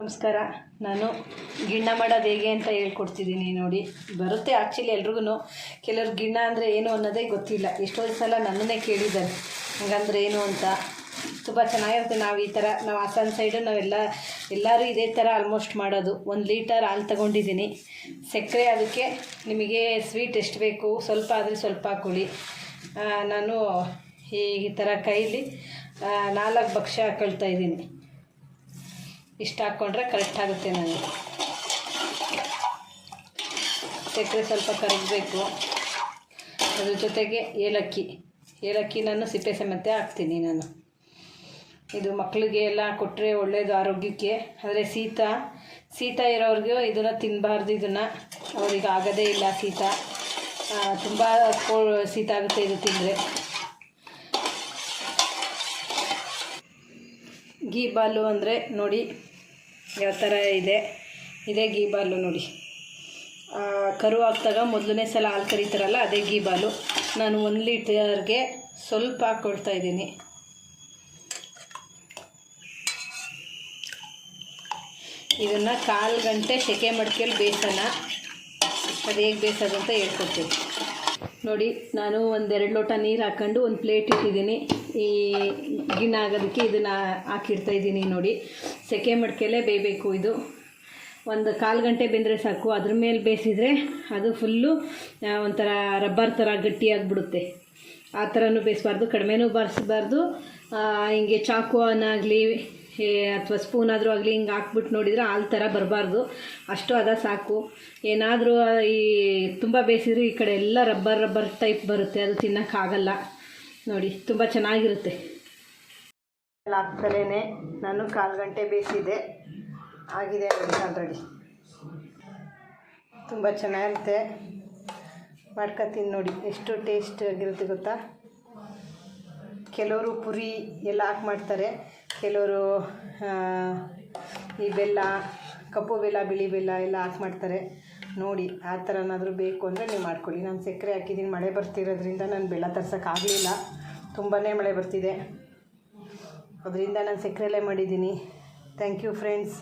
ನಮಸ್ಕಾರ. ನಾನು ಗಿಣ್ಣ ಮಾಡೋದು ಹೇಗೆ ಅಂತ ಹೇಳ್ಕೊಡ್ತಿದ್ದೀನಿ ನೋಡಿ. ಬರುತ್ತೆ ಆ್ಯಕ್ಚುಲಿ ಎಲ್ರಿಗೂ ಕೆಲವ್ರು ಗಿಣ್ಣ ಅಂದರೆ ಏನು ಅನ್ನೋದೇ ಗೊತ್ತಿಲ್ಲ. ಎಷ್ಟೊಂದು ಸಲ ನನ್ನನ್ನೇ ಕೇಳಿದ್ದಾರೆ. ಹಂಗಂದ್ರೆ ಏನು ಅಂತ. ತುಂಬ ಚೆನ್ನಾಗಿರುತ್ತೆ ನಾವು ಈ ಥರ ನಾವು ಹಾಸನ ಸೈಡು ನಾವೆಲ್ಲ ಎಲ್ಲರೂ ಇದೇ ಥರ ಆಲ್ಮೋಸ್ಟ್ ಮಾಡೋದು. ಒಂದು ಲೀಟರ್ ಹಾಲು ತೊಗೊಂಡಿದ್ದೀನಿ. ಸಕ್ಕರೆ ಅದಕ್ಕೆ ನಿಮಗೆ ಸ್ವೀಟ್ ಎಷ್ಟು ಬೇಕು? ಸ್ವಲ್ಪ ಆದರೆ ಸ್ವಲ್ಪ ಹಾಕ್ಕೊಳ್ಳಿ ನಾನು ಈ ಥರ ಕೈಲಿ ನಾಲ್ಕು ಭಕ್ಷ್ಯ ಹಾಕೊಳ್ತಾ ಇದ್ದೀನಿ. ಇಷ್ಟು ಹಾಕ್ಕೊಂಡ್ರೆ ಕರೆಕ್ಟ್ ಆಗುತ್ತೆ ನನಗೆ. ಸಕ್ಕರೆ ಸ್ವಲ್ಪ ಕರಗಬೇಕು. ಅದ್ರ ಜೊತೆಗೆ ಏಲಕ್ಕಿ. ಏಲಕ್ಕಿ ನಾನು ಸಿಪ್ಪೆ ಸಮೇತ ಹಾಕ್ತೀನಿ ನಾನು. ಇದು ಮಕ್ಕಳಿಗೆ ಎಲ್ಲ ಕೊಟ್ಟರೆ ಒಳ್ಳೆಯದು ಆರೋಗ್ಯಕ್ಕೆ. ಆದರೆ ಶೀತ ಶೀತ ಇರೋರಿಗೂ ಇದನ್ನು ತಿನ್ನಬಾರ್ದು ಇದನ್ನು. ಅವ್ರಿಗೆ ಆಗೋದೇ ಇಲ್ಲ ಶೀತ. ತುಂಬ ಶೀತ ಆಗುತ್ತೆ ಇದು ತಿಂದರೆ. ಗೀ ಬಾಲು ಅಂದರೆ ನೋಡಿ, ಯಾವ ಥರ ಇದೆ? ಇದೇ ಗೀ ಬಾಲು ನೋಡಿ. ಕರು ಹಾಕ್ದಾಗ ಮೊದಲನೇ ಸಲ ಹಾಲು ಕರೀತಾರಲ್ಲ, ಅದೇ ಗೀ ಬಾಲು. ನಾನು ಒಂದು ಲೀಟರ್ಗೆ ಸ್ವಲ್ಪ ಹಾಕ್ಕೊಳ್ತಾ ಇದ್ದೀನಿ. ಇದನ್ನು ಕಾಲು ಗಂಟೆ ಸೆಕೆ ಮಡ್ಕೆಯಲ್ಲಿ ಬೇಯಿಸೋಣ ಅದು ಹೇಗೆ ಬೇಸೋದು ಅಂತ ಹೇಳ್ಕೊಡ್ತೀನಿ. ನೋಡಿ, ನಾನು ಒಂದೆರಡು ಲೋಟ ನೀರು ಹಾಕ್ಕೊಂಡು ಒಂದು ಪ್ಲೇಟ್ ಇಟ್ಟಿದ್ದೀನಿ. ಈ ಗಿಣ್ಣ ಆಗೋದಕ್ಕೆ ಇದನ್ನು ಹಾಕಿಡ್ತಾ ಇದ್ದೀನಿ ನೋಡಿ. ಸೆಕೆ ಮಡ್ಕೆಲೇ ಬೇಯಬೇಕು ಇದು. ಒಂದು ಕಾಲು ಗಂಟೆ ಬೆಂದರೆ ಸಾಕು. ಅದ್ರ ಮೇಲೆ ಬೇಯಿಸಿದರೆ ಅದು ಫುಲ್ಲು ಒಂಥರ ರಬ್ಬರ್ ಥರ ಗಟ್ಟಿಯಾಗಿಬಿಡುತ್ತೆ ಆ ಥರನೂ ಬೇಯಿಸ್ಬಾರ್ದು, ಕಡಿಮೆನೂ ಬಾರಿಸ್ಬಾರ್ದು. ಹಿಂಗೆ ಚಾಕುವನ್ನಾಗಲಿ ಅಥವಾ ಸ್ಪೂನ್ ಆದರೂ ಆಗಲಿ, ಹಿಂಗೆ ಹಾಕ್ಬಿಟ್ಟು ನೋಡಿದರೆ ಹಾಲು ಥರ ಬರಬಾರ್ದು. ಅಷ್ಟು ಅದ ಸಾಕು. ಏನಾದರೂ ಈ ತುಂಬ ಬೇಯಿಸಿದ್ರೆ ಈ ಕಡೆ ಎಲ್ಲ ರಬ್ಬರ್ ರಬ್ಬರ್ ಟೈಪ್ ಬರುತ್ತೆ. ಅದು ತಿನ್ನೋಕ್ಕಾಗಲ್ಲ ನೋಡಿ, ತುಂಬ ಚೆನ್ನಾಗಿರುತ್ತೆ. ಹಾಕ್ತಲೇ ನಾನು ಕಾಲು ಗಂಟೆ ಬೇಯಿಸಿದೆ ಆಗಿದೆ ನೋಡಿ, ಆಲ್ರೆಡಿ. ತುಂಬ ಚೆನ್ನಾಗಿರುತ್ತೆ. ಮಾಡ್ಕೊತೀನಿ ನೋಡಿ. ಎಷ್ಟು ಟೇಸ್ಟ್ ಆಗಿರುತ್ತೆ ಗೊತ್ತಾ? ಕೆಲವರು ಪುರಿ ಎಲ್ಲ ಹಾಕಿ ಮಾಡ್ತಾರೆ. ಕೆಲವರು ಈ ಬೆಲ್ಲ, ಕಪ್ಪು ಬೆಲ್ಲ, ಬಿಳಿ ಬೆಲ್ಲ ಎಲ್ಲ ಹಾಕಿ ಮಾಡ್ತಾರೆ. ನೋಡಿ, ಆ ಥರನಾದರೂ ಬೇಕು ಅಂದರೆ ನೀವು ಮಾಡ್ಕೊಳ್ಳಿ. ನಾನು ಸಕ್ಕರೆ ಹಾಕಿದ್ದೀನಿ. ಮಳೆ ಬರ್ತಿರೋದ್ರಿಂದ ನಾನು ಬೆಲ್ಲ ತರ್ಸೋಕ್ಕಾಗಲಿಲ್ಲ ತುಂಬಾ ಮಳೆ ಬರ್ತಿದೆ. ಅದರಿಂದ ನಾನು ಸಕ್ಕರೆಲ್ಲೇ ಮಾಡಿದ್ದೀನಿ. Thank you friends